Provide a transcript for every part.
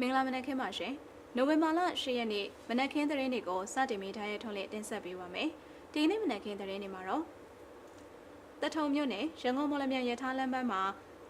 မင်္ဂလာမနက်ခင်းပါရှင်။နိုဝင်ဘာလ10ရက်နေ့မနက်ခင်းသတင်းတွေကိုစတင်မိထားတဲ့ထုံးလေးတင်ဆက်ပေးပါမယ်။ဒီနေ့မနက်ခင်းသတင်းတွေမှာတော့တထုံမြို့နယ်ရန်ကုန်မော်လမြိုင်ရထားလမ်းပိုင်းမှာ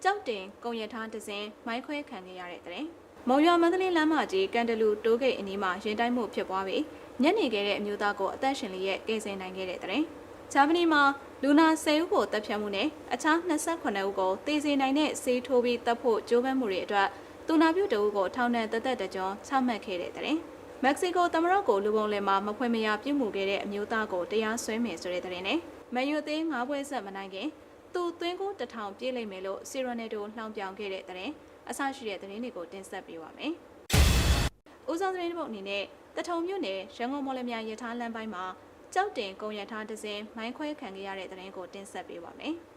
ကြောက်တင်ကုန်ရထားတစ်စင်းမိုင်းခွဲခံခဲ့ရတဲ့တဲ့။မုံရွာမန္တလေးလမ်းမကြီးကန်တလူတိုးဂိတ်အနီးမှာရင်တိုက်မှုဖြစ်ပွားပြီးညနေခဲ့တဲ့အမျိုးသားကိုအသက်ရှင်လျက်ကယ်ဆယ်နိုင်ခဲ့တဲ့တဲ့။ဂျာမနီမှာလူနာ10ဦးကိုတပ်ဖြတ်မှုနဲ့အခြား28ဦးကိုတေစေနိုင်တဲ့ဆေးထိုးပြီးတပ်ဖို့ကြိုးပမ်းမှုတွေအတွက် တူနာပြုတအုပ်ကိုထောင်နဲ့တသက်တကြောချမှတ်ခဲ့တဲ့တဲ့။မက္ကဆီကိုသမရကိုလူပုံလယ်မှာမဖွင့်မရပြုမှုခဲ့တဲ့အမျိုးသားကိုတရားစွဲမယ်ဆိုတဲ့တဲ့နဲ့မန်ယူအသင်း၅ပွဲဆက်မနိုင်ခင်သူသွင်းကိုတထောင်ပြေးလိမ့်မယ်လို့စီရိုနယ်တိုလှောင်ပြောင်ခဲ့တဲ့တဲ့အဆရှိတဲ့သတင်းတွေကိုတင်ဆက်ပေးပါမယ်။ဦးဆောင်သတင်းတစ်ပုဒ်အနေနဲ့တထုံမြို့နယ်ရန်ကုန်မော်လမြိုင်ရထားလမ်းပိုင်းမှာကြောက်တင်ကုန်ရထားတစ်စင်းမိုင်းခွဲခံခဲ့ရတဲ့သတင်းကိုတင်ဆက်ပေးပါမယ်။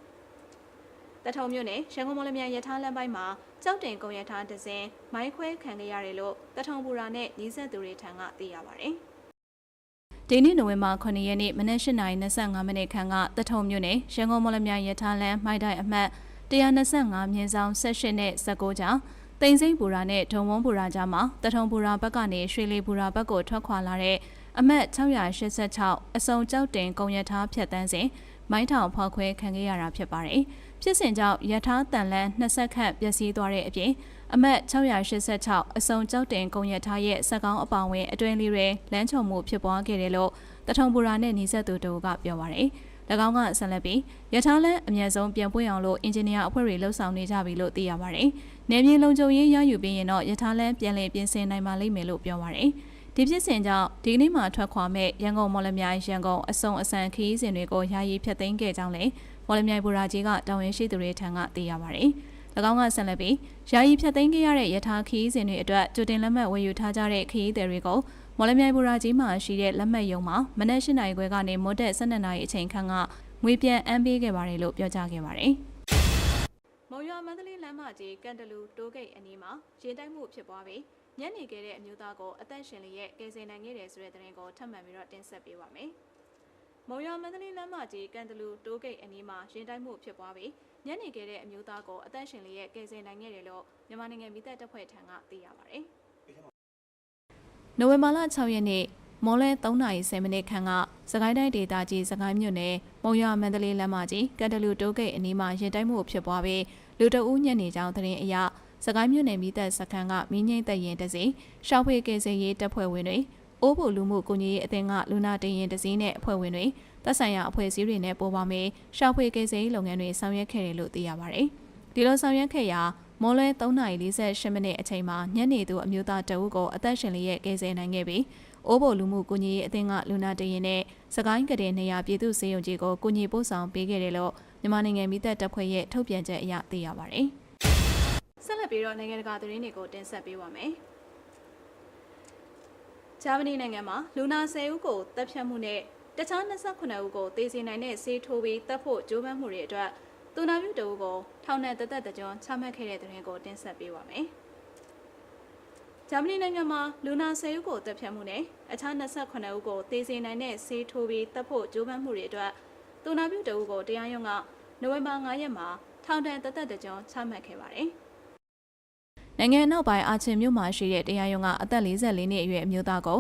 တထုံမြို့နယ်ရန်ကုန်မော်လမြိုင်ရထားလမ်းပိုင်းမှာကြောက်တင်ကုန်ရထားတစ်စင်းမိုင်းခွဲခံခဲ့ရတယ်လို့တထုံဘူရာနဲ့နီးစပ်သူတွေထံကသိရပါဗျ။ဒီနေ့နိုဝင်ဘာ9ရက်နေ့မနက်8:25မိနစ်ခန့်ကတထုံမြို့နယ်ရန်ကုန်မော်လမြိုင်ရထားလမ်းမိုက်တိုင်အမှတ်125မြင်းဆောင်18နဲ့19ကြောင့်တိန်စိမ့်ဘူရာနဲ့ဒုံဝုံဘူရာကြားမှာတထုံဘူရာဘက်ကနေရွှေလီဘူရာဘက်ကိုထွက်ခွာလာတဲ့အမှတ်686အစုံကြောက်တင်ကုန်ရထားဖြတ်တန်းစဉ် မိုင်းထောင်ဖောက်ခွဲခံခဲ့ရတာဖြစ်ပါတယ်။ဖြစ်စဉ်ကြောင့်ရထားတန်လန်း20ခန့်ပျက်စီးသွားတဲ့အပြင်အမှတ်686အစုံကြောက်တင်ကုန်ရထားရဲ့စက်ကောင်းအပောင်ဝင်အတွင်းလေးတွေလမ်းချုံမှုဖြစ်ပွားခဲ့တယ်လို့တထုံဘူရာနဲ့နီးစပ်သူတို့ကပြောပါတယ်။၎င်းကဆက်လက်ပြီးရထားလမ်းအမြဲဆုံးပြန်ပွင့်အောင်လို့အင်ဂျင်နီယာအဖွဲ့တွေလှုပ်ဆောင်နေကြပြီလို့သိရပါတယ်။နေမြေလုံခြုံရေးရယူပြီးရင်တော့ရထားလမ်းပြန်လည်ပြင်ဆင်နိုင်ပါလိမ့်မယ်လို့ပြောပါတယ်။ ဒီဖြစ်စဉ်ကြောင့်ဒီကနေ့မှထွက်ခွာမဲ့ရန်ကုန်မော်လမြိုင်ရန်ကုန်အစုံအစံခီးစဉ်တွေကိုယာယီဖျက်သိမ်းခဲ့ကြောင်းလည်းမော်လမြိုင်ဘူရာကြီးကတာဝန်ရှိသူတွေထံကသိရပါတယ်။၎င်းကဆက်လက်ပြီးယာယီဖျက်သိမ်းခဲ့ရတဲ့ရထားခီးစဉ်တွေအတွက်ကြိုတင်လက်မှတ်ဝယ်ယူထားကြတဲ့ခီးသည်တွေကိုမော်လမြိုင်ဘူရာကြီးမှာရှိတဲ့လက်မှတ်ရုံမှာမနက်၈နာရီခွဲကနေမိုးတက်၁၂နာရီအချိန်ခန့်ကငွေပြန်အမ်းပေးခဲ့ပါတယ်လို့ပြောကြားခဲ့ပါတယ်။မုံရွာမန္တလေးလမ်းမကြီးကန်တလူတိုးဂိတ်အနီးမှာရင်တိုက်မှုဖြစ်ပွားပြီး ညနေခဲ့တဲ့အမျိုးသားကိုအသက်ရှင်လျက်ကယ်ဆယ်နိုင်ခဲ့တယ်ဆိုတဲ့သတင်းကိုထပ်မံပြီးတော့တင်ဆက်ပေးပါမယ်။မုံရွာမန္တလေးလမ်းမကြီးကန်တလူတိုးဂိတ်အနီးမှာရင်တိုက်မှုဖြစ်ပွားပြီးညနေခဲ့တဲ့အမျိုးသားကိုအသက်ရှင်လျက်ကယ်ဆယ်နိုင်ခဲ့တယ်လို့မြန်မာနိုင်ငံမိသက်တပ်ဖွဲ့ထံကသိရပါတယ်။နိုဝင်ဘာလ6ရက်နေ့မော်လဲ3:30မိနစ်ခန့်ကစကိုင်းတိုင်းဒေသကြီးစကိုင်းမြို့နယ်မုံရွာမန္တလေးလမ်းမကြီးကန်တလူတိုးဂိတ်အနီးမှာရင်တိုက်မှုဖြစ်ပွားပြီးလူတအူးညက်နေကြောင်းသတင်းအရ စကိုင်းမြို့နယ်မိသက်စခန်းကမင်းငိမ့်သက်ရင်တစီရှောက်ဖွေကယ်ဆယ်ရေးတပ်ဖွဲ့ဝင်တွေအိုးဖို့လူမှုကူညီရေးအသင်းကလူနာတင်ရင်တစီနဲ့အဖွဲ့ဝင်တွေတပ်ဆိုင်ရာအဖွဲ့အစည်းတွေနဲ့ပို့ပါမယ်ရှောက်ဖွေကယ်ဆယ်ရေးလုပ်ငန်းတွေဆောင်ရွက်ခဲ့တယ်လို့သိရပါတယ်ဒီလိုဆောင်ရွက်ခဲ့ရာမော်လဲ3:48မိနစ်အချိန်မှာညနေသူအမျိုးသားတအုပ်ကိုအသက်ရှင်လျက်ကယ်ဆယ်နိုင်ခဲ့ပြီးအိုးဘိုလူမှုကူညီရေးအသင်းကလူနာတရင်နဲ့စကိုင်းကတဲ့နေရာပြည်သူ့စေယုံကြီးကိုကူညီပို့ဆောင်ပေးခဲ့တယ်လို့မြန်မာနိုင်ငံမိသက်တပ်ဖွဲ့ရဲ့ထုတ်ပြန်ချက်အရသိရပါတယ်။ ဆက်လက်ပြီးတော့နိုင်ငံတကာသတင်းတွေကိုတင်ဆက်ပေးပါမယ်။ဂျာမနီနိုင်ငံမှာလူနာ10ဦးကိုတပ်ဖြတ်မှုနဲ့တခြား28ဦးကိုသေစေနိုင်တဲ့ဆေးထိုးပြီးတပ်ဖို့ကြိုးပမ်းမှုတွေအတွက်တူနာပြုတအုပ်ကိုထောင်နဲ့တသက်တကြွချမှတ်ခဲ့တဲ့သတင်းကိုတင်ဆက်ပေးပါမယ်။ဂျာမနီနိုင်ငံမှာလူနာ10ဦးကိုတပ်ဖြတ်မှုနဲ့အခြား28ဦးကိုသေစေနိုင်တဲ့ဆေးထိုးပြီးတပ်ဖို့ကြိုးပမ်းမှုတွေအတွက်တူနာပြုတအုပ်ကိုတရားရုံးကနိုဝင်ဘာ9ရက်မှာထောင်ဒဏ်တသက်တကြွချမှတ်ခဲ့ပါတယ်။ နိုင်ငံနောက်ပိုင်းအာချင်မြို့မှာရှိတဲ့တရားရုံးကအသက်44နှစ်အရွယ်အမျိုးသားကို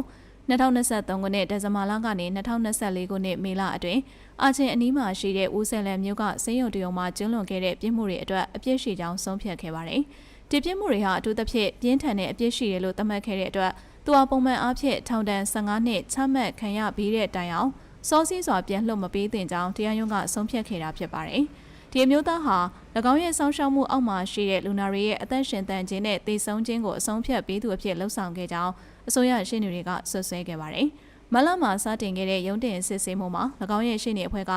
2023ခုနှစ်ဒီဇင်ဘာလကနေ2024ခုနှစ်မေလအတွင်းအာချင်အနီးမှာရှိတဲ့ဦးဆယ်လန်မြို့ကစင်းရုံတရုံမှာကျင်းလွန်ခဲ့တဲ့ပြစ်မှုတွေအတွက်အပြစ်ရှိကြောင်းဆုံးဖြတ်ခဲ့ပါတယ်။ဒီပြစ်မှုတွေဟာအထူးသဖြင့်ပြင်းထန်တဲ့အပြစ်ရှိတယ်လို့သတ်မှတ်ခဲ့တဲ့အတွက်သူဟာပုံမှန်အားဖြင့်ထောင်ဒဏ်15နှစ်ချမှတ်ခံရပြီးတဲ့တိုင်အောင်စောစည်းစွာပြန်လှုပ်မပေးသင့်ကြောင်းတရားရုံးကဆုံးဖြတ်ခဲ့တာဖြစ်ပါတယ်။ ဒီအမျိုးသားဟာ၎င်းရဲ့စောင့်ရှောက်မှုအောက်မှာရှိတဲ့လူနာတွေရဲ့အသက်ရှင်သန်ခြင်းနဲ့တည်ဆုံခြင်းကိုအဆုံးဖြတ်ပေးသူအဖြစ်လှုပ်ဆောင်ခဲ့ကြောင်းအစိုးရရှင်းနေတွေကဆွဆွဲခဲ့ပါတယ်။မလမှာစတင်ခဲ့တဲ့ရုံးတင်စစ်ဆေးမှုမှာ၎င်းရဲ့ရှင်းနေအဖွဲ့က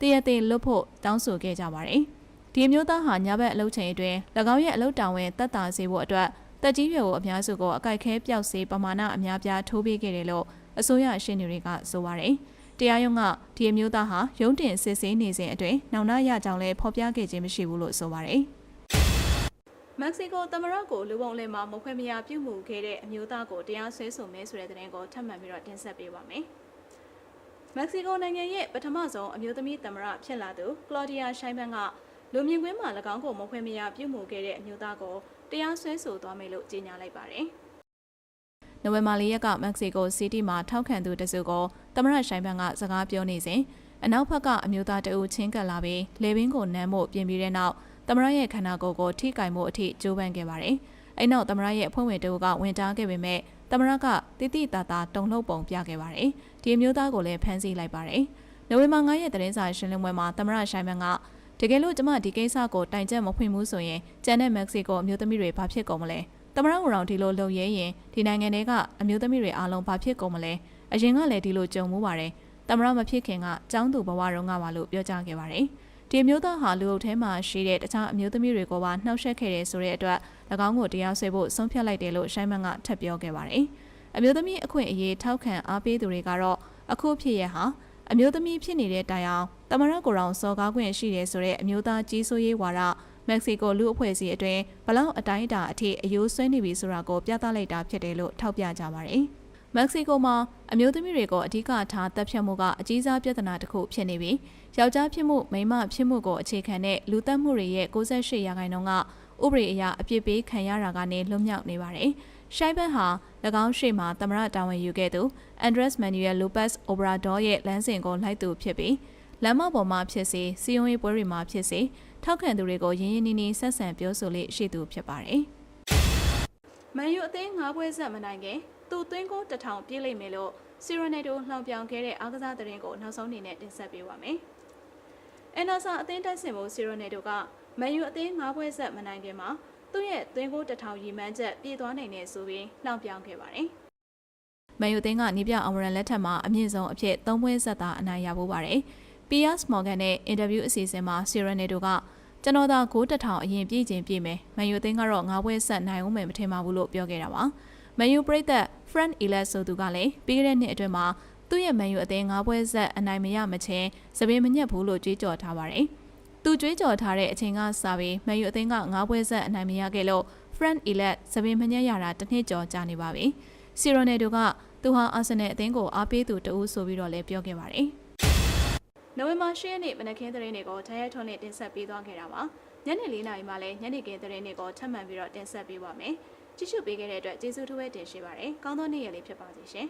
တရတဲ့လွတ်ဖို့တောင်းဆိုခဲ့ကြပါတယ်။ဒီအမျိုးသားဟာညဘက်အလုပ်ချိန်အတွင်း၎င်းရဲ့အလုပ်တာဝန်တက်တာစေဖို့အတွက်တက်ကြီးရွယ်ကိုအများစုကိုအကြိုက်ခဲပျောက်စေပမာဏအများပြားထိုးပေးခဲ့တယ်လို့အစိုးရရှင်းနေတွေကဆိုပါတယ်။ တရားရုံးကဒီအမျိုးသားဟာရုံးတင်စစ်ဆေးနေစဉ်အတွင်းနောင်နာရကြောင်းလဲဖော်ပြခဲ့ခြင်းမရှိဘူးလို့ဆိုပါတယ်။မက္ကဆီကိုသမရကိုလူပုံလင်မှာမခွဲမရပြုမှုခဲ့တဲ့အမျိုးသားကိုတရားစွဲဆိုမဲဆိုတဲ့တဲ့ရင်ကိုထပ်မံပြီးတော့တင်ဆက်ပေးပါမယ်။မက္ကဆီကိုနိုင်ငံရဲ့ပထမဆုံးအမျိုးသမီးသမရဖြစ်လာသူကလော်ဒီယာရှိုင်းဘန်ကလူမြင်ကွင်းမှာ၎င်းကိုမဖွင့်မရပြုမှုခဲ့တဲ့အမျိုးသားကိုတရားစွဲဆိုသွားမယ်လို့ကြေညာလိုက်ပါတယ်။ နိုဝင်ဘာလရက်ကမက္ကဆီကိုစီးတီးမှာထောက်ခံသူတစုကိုသမရရှိုင်းဘန်ကစကားပြောနေစဉ်အနောက်ဘက်ကအမျိုးသားတအုပ်ချင်းကပ်လာပြီးလေဘင်းကိုနမ်းဖို့ပြင်ပြီးတဲ့နောက်သမရရဲ့ခန္ဓာကိုယ်ကိုထိကင်မှုအထိကြိုးပမ်းခဲ့ပါတယ်။အဲ့နောက်သမရရဲ့အဖွဲ့ဝင်တအုပ်ကဝင်တားခဲ့ပေမဲ့သမရကတိတိတသာတုံလှုပ်ပုံပြခဲ့ပါတယ်။ဒီအမျိုးသားကိုလည်းဖမ်းဆီးလိုက်ပါတယ်။နိုဝင်ဘာ9ရက်သတင်းစာရှင်းလင်းပွဲမှာသမရရှိုင်းဘန်ကတကယ်လို့ကျမဒီကိစ္စကိုတိုင်ချက်မဖွင့်ဘူးဆိုရင်ကျန်တဲ့မက္ကဆီကိုအမျိုးသမီးတွေဘာဖြစ်ကုန်မလဲ သမရဝရောင်ဒီလိုလုပ်ရဲရင်ဒီနိုင်ငံတွေကအမျိုးသမီးတွေအားလုံးဘာဖြစ်ကုန်မလဲအရင်ကလည်းဒီလိုကြုံမှုပါတယ်သမရမဖြစ်ခင်ကចောင်းသူဘဝတုန်းကပါလို့ပြောကြားခဲ့ပါတယ်ဒီမျိုးသားဟာလူအုပ်ထဲမှာရှိတဲ့တခြားအမျိုးသမီးတွေကိုပါနှောက်ယှက်ခဲ့တယ်ဆိုတဲ့အတွက်၎င်းကိုတရားစွဲဖို့ဆုံးဖြတ်လိုက်တယ်လို့ရှိုင်းမန်ကထပ်ပြောခဲ့ပါတယ်အမျိုးသမီးအခွင့်အရေးထောက်ခံအားပေးသူတွေကတော့အခုဖြစ်ရဟာအမျိုးသမီးဖြစ်နေတဲ့တိုင်အောင်တမရကိုရောင်စော်ကားခွင့်ရှိတယ်ဆိုတဲ့အမျိုးသားကြီးစိုးရေးဝါဒ မက္ကဆီကိုလူအဖွဲ့အစည်းအတွင်းဘလောက်အတိုင်းအတာအထိအယိုးဆွဲနေပြီဆိုတာကိုပြသလိုက်တာဖြစ်တယ်လို့ထောက်ပြကြပါတယ်။မက္ကဆီကိုမှာအမျိုးသမီးတွေကိုအဓိကထားတပ်ဖြတ်မှုကအကြီးစားပြဿနာတစ်ခုဖြစ်နေပြီးယောက်ျားဖြစ်မှုမိန်းမဖြစ်မှုကိုအခြေခံတဲ့လူသက်မှုတွေရဲ့68ရာခိုင်နှုန်းကဥပဒေအရအပြစ်ပေးခံရတာကနေလွတ်မြောက်နေပါတယ်။ရှိုင်းဘန်ဟာ၎င်းရှေ့မှာသမရတာဝန်ယူခဲ့သူအန်ဒရက်စ်မန်နျူယယ်လိုပက်စ်အိုဘရာဒေါရဲ့လမ်းစဉ်ကိုလိုက်သူဖြစ်ပြီးလမ်းမပေါ်မှာဖြစ်စေစီယုံရေးပွဲတွေမှာဖြစ်စေ ထောက်ခံသူတွေကိုရင်းရင်းနှီးနှီးဆက်ဆံပြောဆိုလေးရှိသူဖြစ်ပါတယ်။မန်ယူအသင်း၅ပွဲဆက်မနိုင်ခင်သူသွင်းကိုတထောင်ပြေးလိမ့်မယ်လို့စီရိုနယ်တိုလှောင်ပြောင်ခဲ့တဲ့အားကစားသတင်းကိုနောက်ဆုံးအနေနဲ့တင်ဆက်ပေးပါမယ်။အန်နာဆာအသင်းတိုက်စစ်မှုစီရိုနယ်တိုကမန်ယူအသင်း၅ပွဲဆက်မနိုင်ခင်မှာသူ့ရဲ့သွင်းကိုတထောင်ရီမှန်းချက်ပြေးသွားနိုင်တယ်ဆိုပြီးလှောင်ပြောင်ခဲ့ပါတယ်။မန်ယူအသင်းကနီးပြအောင်ရန်လက်ထက်မှာအမြင့်ဆုံးအဖြစ်၃ပွဲဆက်သာအနိုင်ရဖို့ပါတယ်။ Piers Morgan နဲ့အင်တာဗျူးအစီအစဉ်မှာ Serenado က ကျွန်တော်သာဂိုးတစ်ထောင်အရင်ပြည့်ချင်းပြည့်မယ်။မန်ယူအသင်းကတော့ငါးပွဲဆက်နိုင်အောင်မယ်မထင်ပါဘူးလို့ပြောခဲ့တာပါ။မန်ယူပရိသတ် Frank Ellis ဆိုသူကလည်းပြီးခဲ့တဲ့နှစ်အတွင်းမှာသူ့ရဲ့မန်ယူအသင်းငါးပွဲဆက်အနိုင်မရမချင်းစပင်းမညက်ဘူးလို့ကြွေးကြော်ထားပါတယ်။သူကြွေးကြော်ထားတဲ့အချိန်ကစပြီးမန်ယူအသင်းကငါးပွဲဆက်အနိုင်မရခဲ့လို့ Frank Ellis စပင်းမညက်ရတာတစ်နှစ်ကျော်ကြာနေပါပြီ။ Serenado ကသူဟာအာဆင်နယ်အသင်းကိုအားပေးသူတဦးဆိုပြီးတော့လည်းပြောခဲ့ပါတယ်။ နိုဝင်ဘာ10ရက်နေ့မနက်ခင်းသတင်းတွေကိုထိုင်ရိုက်ထွန်းနဲ့တင်ဆက်ပေးသွားခဲ့တာပါညနေ4နာရီမှလည်းညနေခင်းသတင်းတွေကိုထပ်မံပြီးတော့တင်ဆက်ပေးပါမယ်ကြည့်ရှုပေးခဲ့တဲ့အတွက်ကျေးဇူးထူးပဲတင်ရှိပါတယ်ကောင်းသောနေ့ရက်လေးဖြစ်ပါစေရှင်